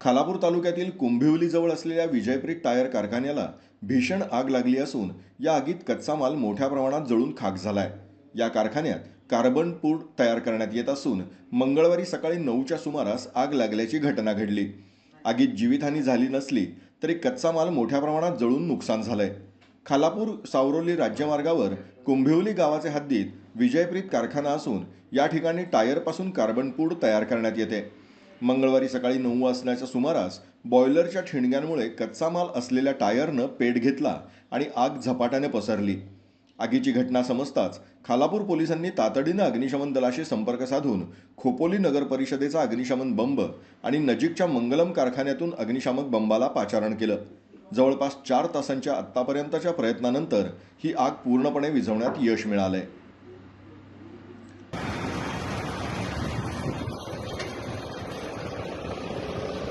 खालापूर तालुक्यातील कुंभिवलीजवळ असलेल्या विजयप्रीत टायर कारखान्याला भीषण आग लागली असून या आगीत कच्चा माल मोठ्या प्रमाणात जळून खाक झालाय. या कारखान्यात कार्बन पूड तयार करण्यात येत असून मंगळवारी सकाळी नऊच्या सुमारास आग लागल्याची घटना घडली. आगीत जीवितहानी झाली नसली तरी कच्चा माल मोठ्या प्रमाणात जळून नुकसान झालंय. खालापूर सावरोली राज्यमार्गावर कुंभिवली गावाचे हद्दीत विजयप्रीत कारखाना असून या ठिकाणी टायरपासून कार्बन पूड तयार करण्यात येते. मंगळवारी सकाळी नऊ वाजण्याच्या सुमारास बॉयलरच्या ठिणग्यांमुळे कच्चा माल असलेल्या टायरनं पेट घेतला आणि आग झपाट्याने पसरली. आगीची घटना समजताच खालापूर पोलिसांनी तातडीनं अग्निशमन दलाशी संपर्क साधून खोपोली नगर परिषदेचा अग्निशमन बंब आणि नजीकच्या मंगलम कारखान्यातून अग्निशामक बंबाला पाचारण केलं. जवळपास चार तासांच्या आत्तापर्यंतच्या प्रयत्नानंतर ही आग पूर्णपणे विझवण्यात यश मिळालंय.